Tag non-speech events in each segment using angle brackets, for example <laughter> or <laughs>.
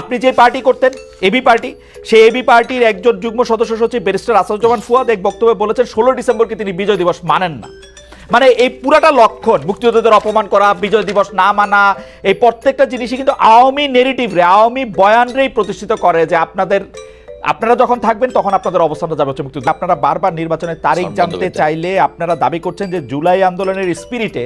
আপনি যে পার্টি করতেন এবি পার্টি, সেই এবি পার্টির একজন যুগ্ম সদস্য সচিব ব্যারিস্টার আসাদুজ্জামান ফুয়াদ এক বক্তব্যে বলেছেন, ষোলো ডিসেম্বরকে তিনি বিজয় দিবস মানেন না। মানে এই পুরাটা লক্ষণ, মুক্তিযোদ্ধাদের অপমান করা, বিজয় দিবস না মানা, এই প্রত্যেকটা জিনিসই কিন্তু আওয়ামী নেগেটিভ রে আওয়ামী বয়ান রেই প্রতিষ্ঠিত করে যে আপনাদের আপনারা যখন থাকবেন তখন আপনাদের অবস্থানটা যাবে হচ্ছে মুক্তিযুদ্ধ। আপনারা বারবার নির্বাচনের তারিখ জানতে চাইলে আপনারা দাবি করছেন যে জুলাই আন্দোলনের স্পিরিটে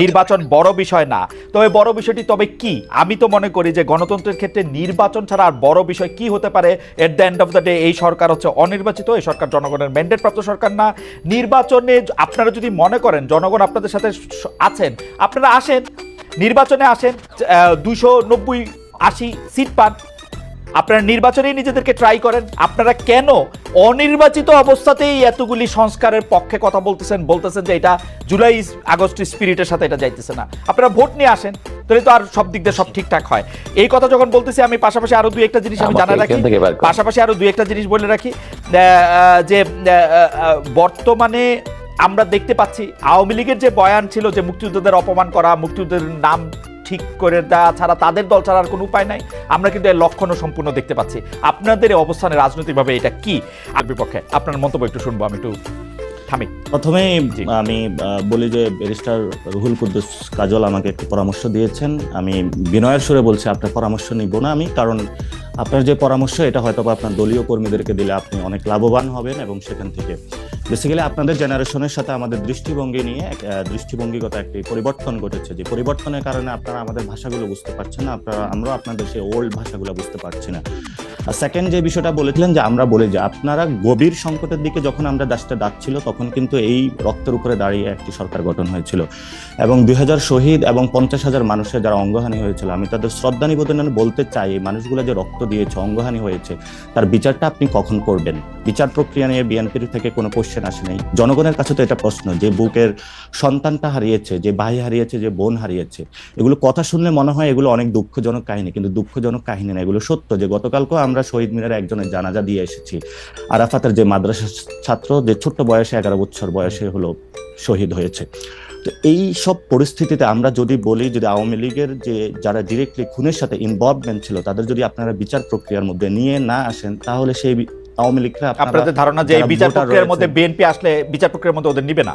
নির্বাচন বড় বিষয় না। তবে বড় বিষয়টি তবে কি? আমি তো মনে করি যে গণতন্ত্রের ক্ষেত্রে নির্বাচন ছাড়া আর বড় বিষয় কি হতে পারে? At the end of the day এই সরকার হচ্ছে অনির্বাচিত এই সরকার জনগণের ম্যান্ডেট প্রাপ্ত সরকার না। নির্বাচনে আপনারা যদি মনে করেন জনগণ আপনাদের সাথে আছেন আপনারা আসেন নির্বাচনে আসেন দুশো নব্বই আশি সিট পান আপনারা নির্বাচনেই নিজেদেরকে ট্রাই করেন। আপনারা কেন অনির্বাচিত অবস্থাতেই এতগুলি সংস্কারের পক্ষে কথা বলতেছেন বলতেছেন যে এটা জুলাই আগস্ট স্পিরিটের সাথে এটা যাইতেছে না। আপনারা ভোট নিয়ে আসেন তাহলে তো আর সব দিক দিয়ে সব ঠিকঠাক হয়। এই কথা যখন বলতেছি আমি পাশাপাশি আরও দুই একটা জিনিস আমি জানা রাখি। পাশাপাশি আরও দুই একটা জিনিস বলে রাখি। যে বর্তমানে আমরা দেখতে পাচ্ছি আওয়ামী লীগের যে বয়ান ছিল যে মুক্তিযোদ্ধাদের অপমান করা মুক্তিযুদ্ধের নাম ঠিক করে দেওয়া ছাড়া তাদের দল ছাড়া আর কোনো উপায় নাই। আমরা কিন্তু এর লক্ষণও সম্পূর্ণ দেখতে পাচ্ছি। আপনাদের অবস্থানে রাজনৈতিকভাবে এটা কি? আর বিপক্ষে আপনার মন্তব্য একটু শুনব আমি একটু থামি। প্রথমে আমি বলি যে ব্যারিস্টার রুহুল কুদ্দুস কাজল আমাকে একটি পরামর্শ দিয়েছেন। আমি বিনয়ের সুরে বলছি আপনার পরামর্শ নিব না আমি কারণ আপনার যে পরামর্শ এটা হয়তো বা আপনার দলীয় কর্মীদেরকে দিলে আপনি অনেক লাভবান হবেন এবং সেখান থেকে বেসিক্যালি আপনাদের জেনারেশনের সাথে আমাদের দৃষ্টিভঙ্গি নিয়ে দৃষ্টিভঙ্গিগত একটি পরিবর্তন ঘটেছে। যে পরিবর্তনের কারণে আপনারা আমাদের ভাষাগুলো বুঝতে পারছেন না, আপনারা আমরা আপনাদের সেই ওল্ড ভাষাগুলো বুঝতে পারছি না। আর সেকেন্ড যে বিষয়টা বলেছিলেন যে আমরা বলি যে আপনারা গভীর সংকটের দিকে যখন আমরা দেশটা ডাকছিল, তখন কিন্তু এই রক্তের উপরে দাঁড়িয়ে একটি সরকার গঠন হয়েছিল। এবং দুই হাজার শহীদ এবং পঞ্চাশ হাজার মানুষের যারা অঙ্গহানি হয়েছিল, আমি তাদের শ্রদ্ধা নিবেদনে বলতে চাই, এই মানুষগুলো যে রক্ত দিয়েছে, অঙ্গহানি হয়েছে, তার বিচারটা আপনি কখন করবেন? বিচার প্রক্রিয়া নিয়ে বিএনপির থেকে কোনো কোশ্চেন আসে নাই। জনগণের কাছে তো এটা প্রশ্ন, যে বুকের সন্তানটা হারিয়েছে, যে ভাই হারিয়েছে, যে বোন হারিয়েছে, এগুলো কথা শুনলে মনে হয় এগুলো অনেক দুঃখজনক কাহিনী, কিন্তু দুঃখজনক কাহিনী না, এগুলো সত্য যে গতকালকেও আমরা শহীদ মিনারে একজনের জানাজা দিয়ে এসেছি। আরাফাতের যে মাদ্রাসা ছাত্র যে ছোট্ট বয়সে এগারো বছর বয়সে হলো শহীদ হয়েছে। তো এই সব পরিস্থিতিতে আমরা যদি বলি যদি আওয়ামী লীগের যে যারা ডিরেক্টলি খুনের সাথে ইনভলভমেন্ট ছিল তাদের যদি আপনারা বিচার প্রক্রিয়ার মধ্যে নিয়ে না আসেন তাহলে সেই আওয়ামী লীগরা আপনাদের ধারণা যে বিচার প্রক্রিয়ার মধ্যে বিএনপি আসলে বিচার প্রক্রিয়ার মধ্যে ওদের নিবে না?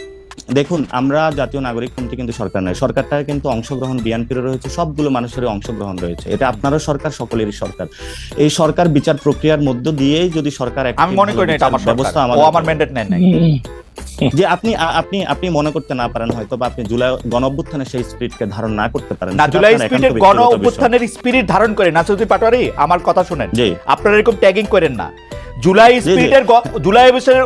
দেখুন আমরা জাতীয় নাগরিক কমিটি কিন্তু সরকার নয়। সরকারটা কিন্তু অংশগ্রহণ বিএনপির রয়েছে সবগুলো মানুষেরই অংশগ্রহণ রয়েছে। এটা আপনারও সরকার সকলেরই সরকার। এই সরকার বিচার প্রক্রিয়ার মধ্য দিয়েই যদি সরকার আমি মনে করি এটা আমার ব্যবস্থা সরকার। ও আমার ম্যান্ডেট নেয় নাই। <laughs> যে আপনি আপনি আপনি মনে করতে না পারেন হয়তো বা আপনি জুলাই গণ অভ্যুত্থানের সেই স্পিরিটকে ধারণ না করতে পারেন। না জুলাই স্পিরিটের গণ অভ্যুত্থানের স্পিরিট ধারণ করে নাসিরুদ্দিন পাটোয়ারি আমার কথা শুনেন। আপনারা এরকম ট্যাগিং করেন না। জুলাই স্পিরিটের জুলাই অভ্যুত্থানের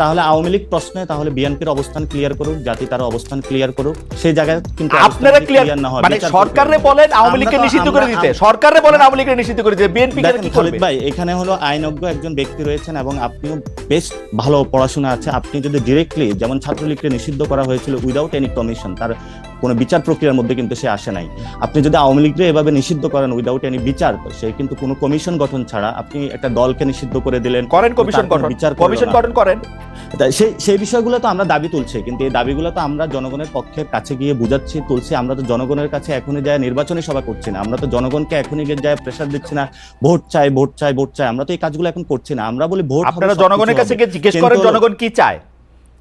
তাহলে আওয়ামী লীগ প্রশ্নে তাহলে বিএনপির অবস্থান ক্লিয়ার করুক জাতি তার অবস্থান ক্লিয়ার করুক সেই জায়গায় কিন্তু আপনারা ক্লিয়ার না হয়, মানে সরকারে বলেন আওয়ামী লীগকে নিষিদ্ধ করে দিতে। সরকারে বলেন আওয়ামী লীগকে নিষিদ্ধ করে দিতে। বিএনপি কে কি করবে? ভাই এখানে হলো আইনজ্ঞ একজন ব্যক্তি রয়েছেন এবং আপনিও বেশ ভালো পড়াশোনা আছে। আপনি যদি ডিরেক্টলি যেমন ছাত্রলীগকে নিষিদ্ধ করা হয়েছিল উইদাউট এনি কমিশন তার কোনো বিচার প্রক্রিয়ার মধ্যে কিন্তু সে আসে নাই। আপনি যদি আওয়ামী লীগকে এভাবে নিষিদ্ধ করেন উইদাউট এনি বিচার সে কিন্তু কোনো কমিশন গঠন ছাড়া আপনি একটা দলকে নিষিদ্ধ করে দিলেন করেন কমিশন গঠন। বিচার কমিশন গঠন করেন। সেই সেই বিষয়গুলো তো আমরা দাবি তুলছি কিন্তু এই দাবিগুলো তো আমরা জনগণের পক্ষে কাছে গিয়ে বুঝাচ্ছি তুলছি। আমরা তো জনগণের কাছে এখনই যায় নির্বাচনী সভা করছি না। আমরা তো জনগণকে এখনই গিয়ে যায় প্রেশার দিচ্ছি না ভোট চাই ভোট চাই ভোট চাই। আমরা তো এই কাজগুলো এখন করছি না। আমরা বলি ভোট আপনারা জনগণের কাছে গিয়ে জিজ্ঞেস করেন জনগণ কি চায়।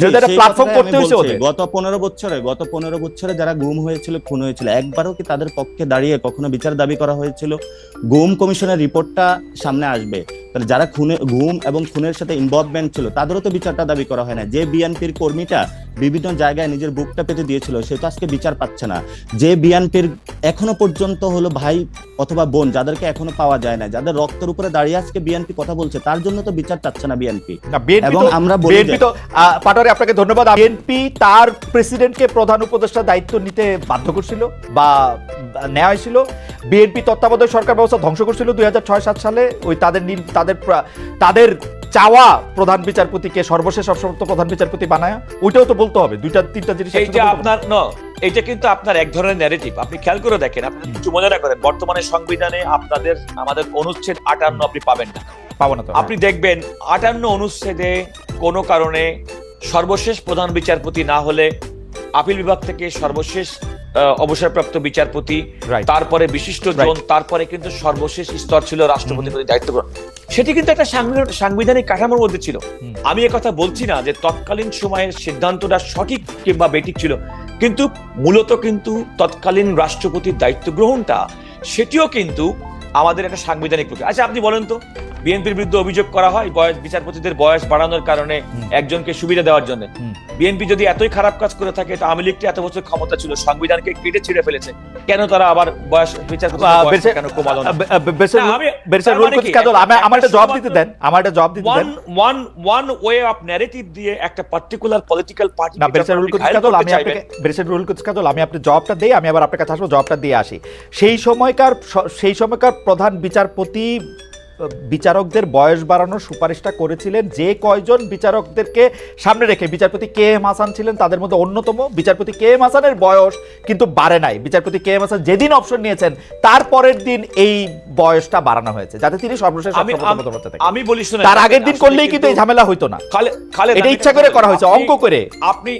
যদি একটা প্ল্যাটফর্ম করতে হয়েছে ওদের। গত পনেরো বছরে গত পনেরো বছরে যারা গুম হয়েছিল খুন হয়েছিল একবারও কি তাদের পক্ষে দাঁড়িয়ে কখনো বিচার দাবি করা হয়েছিল? গুম কমিশনের রিপোর্টটা সামনে আসবে। তাহলে যারা খুনে গুম এবং খুনের সাথে ইনভলভমেন্ট ছিল তাদেরও তো বিচারটা দাবি করা হয় না। যে বিএনপির কর্মীটা বিভিন্ন জায়গায় নিজের বুকটা পেতে দিয়েছিল সে তো আজকে বিচার পাচ্ছে না। যে বিএনপির এখনও পর্যন্ত হলো ভাই অথবা বোন যাদেরকে এখনও পাওয়া যায় না যাদের রক্তের উপরে দাঁড়িয়ে আজকে বিএনপি কথা বলছে তার জন্য তো বিচার চাচ্ছে না বিএনপি। এবং আমরা বলি তো পাটোয়ারি আপনাকে ধন্যবাদ। বিএনপি তার প্রেসিডেন্টকে প্রধান উপদেষ্টা দায়িত্ব নিতে বাধ্য করছিল বা নেওয়া হয়েছিল বিএনপি তত্ত্বাবধায়ক সরকার ব্যবস্থা ধ্বংস করছিল দুই হাজার ছয় সাত সালে। ওই তাদের তাদের তাদের চাওয়া প্রধান বিচারপতিকে সর্বশেষ অবসরপ্রাপ্ত প্রধান বিচারপতি বানায় ওইটাও তো বলতে হবে। দুইটা তিনটা জিনিস এই যে আপনার ন এটা কিন্তু আপনার এক ধরনের ন্যারেটিভ আপনি খেয়াল করে দেখেন আপনি কিছু মনে না করেন বর্তমানে সংবিধানে আপনাদের আমাদের অনুচ্ছেদ আটান্ন আপনি পাবেন না। পাবো না আপনি দেখবেন আটান্ন অনুচ্ছেদে কোনো কারণে সর্বশেষ প্রধান বিচারপতি না হলে আপিল বিভাগ থেকে সর্বশেষ অবসরপ্রাপ্ত বিচারপতি তারপরে বিশিষ্ট জন তারপরে কিন্তু সর্বশেষ স্তর ছিল রাষ্ট্রপতি প্রতি দায়িত্ব গ্রহণ। সেটি কিন্তু একটা সাংবিধানিক- সাংবিধানিক কাঠামোর মধ্যে ছিল। আমি কথা বলছি না যে তৎকালীন সময়ের সিদ্ধান্তটা সঠিক কিংবা বেঠিক ছিল। কিন্তু মূলত কিন্তু তৎকালীন রাষ্ট্রপতির দায়িত্ব গ্রহণটা সেটিও কিন্তু আমাদের একটা সাংবিধানিক প্রক্রিয়া। আচ্ছা আপনি বলেন তো বিএনপির বিরুদ্ধে অভিযোগ করা হয় বয়স বিচারপতিদের বয়স বাড়ানোর কারণে একজনকে সুবিধা দেওয়ার জন্য। বিএনপি যদি এতই খারাপ কাজ করে থাকে তো আওয়ামী লীগটি এত বছর ক্ষমতা ছিল সংবিধানকে কেটে ছিঁড়ে ফেলেছে। কেন তারা আবার বয়স বিচারপতি কেন কমালো মানে আমার একটা জবাব দিতে দেন। আমার একটা জবাব দিতে দেন। One one way of narrative দিয়ে একটা পার্টিকুলার পলিটিক্যাল পার্টি না বেরসের রুল করতে কাজল আমি আপনাকে বেরসের রুল করতে কাজল আমি আপনি দেই আমি আবার আপনার কাছে আসব জবাবটা দিয়ে আসি। সেই সময়কার সেই সময়কার প্রধান বিচারপতি বিচারকদের বয়স বাড়ানোর সুপারিশটা করেছিলেন। যে কয়জন বিচারকদেরকে সামনে রেখে বিচারপতি কে এম হাসান ছিলেন তাদের মধ্যে অন্যতম বিচারপতি কে এম হাসানের বয়স কিন্তু বাড়ে নাই। বিচারপতি কে এম হাসান যেদিন অপশন নিয়েছেন তার পরের দিন এই বয়সটা বাড়ানো হয়েছে। যাতে তিনি সর্বশেষ আমি বলি তার আগের দিন করলেই কিন্তু এই ঝামেলা হইতো না। এটা ইচ্ছা করে করা হয়েছে। অঙ্ক করে। আপনি।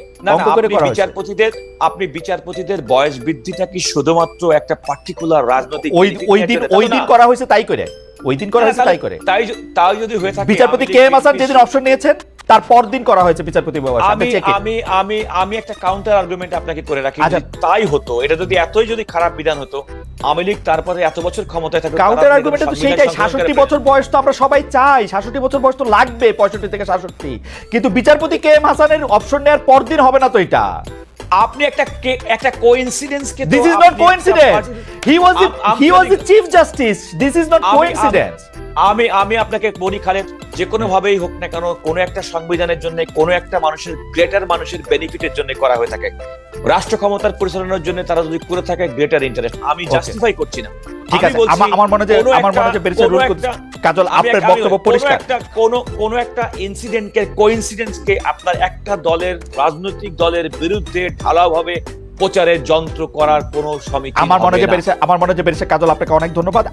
বিচারপতিদের আপনি বিচারপতিদের বয়স বৃদ্ধিটা কি শুধুমাত্র একটা পার্টিকুলার রাজনৈতিক ওই দিন ওই দিন করা হয়েছে তাই করে। ওই দিন করা হয়েছে তাই করে। তাই তাই যদি হয়ে থাকে বিচারপতি কে এম দেখি- যেদিন অপশন নিয়েছেন তার পরদিন করা হয়েছে বিচারপতি সাথে আমি আমি আমি আমি একটা কাউন্টার আর্গুমেন্ট আপনাকে করে রাখি আচ্ছা। তাই হতো এটা যদি এতই যদি খারাপ বিধান হতো আওয়ামী লীগ তারপরে এত বছর ক্ষমতায় থাকবে কাউন্টার আর্গুমেন্টে তো সেইটাই সাতষট্টি বছর বয়স তো আমরা সবাই চাই সাতষট্টি বছর বয়স তো লাগবে পঁয়ষট্টি থেকে সাতষট্টি। কিন্তু বিচারপতি কে এম হাসানের অপশন নেওয়ার পরদিন হবে না তো এটা। আপনি একটা একটা coincidence K this is not coincidence he was he was the chief justice this is not coincidence আমি আমি আপনাকে বলি খালেদ যে কোনো ভাবেই হোক না কেন কোনো একটা সংবিধানের জন্য কোনো একটা মানুষের গ্রেটার মানুষের বেনিফিটের জন্য করা হয়ে থাকে। রাষ্ট্র ক্ষমতার পরিচালনার জন্য তারা যদি করে থাকে গ্রেটার ইন্টারেস্ট আমি. জাস্টিফাই করছি না। ঠিক আছে। আমার মনে হয় আমার মনে হয় রুল একটা- কাজল আপনার একটা- বক্তব্য কোনো পরিষ্কার। একটা কোন কোন একটা ইনসিডেন্টকে কোইন্সিডেন্সকে আপনার একটা দলের রাজনৈতিক দলের বিরুদ্ধে ঢালাওভাবে প্রচারের যন্ত্র করার কোনো সমীক্ষা আমার মনে হয় যে হবে আমার মনে হয় যে বেরিস্টার কাজল আপনাকে অনেক ধন্যবাদ।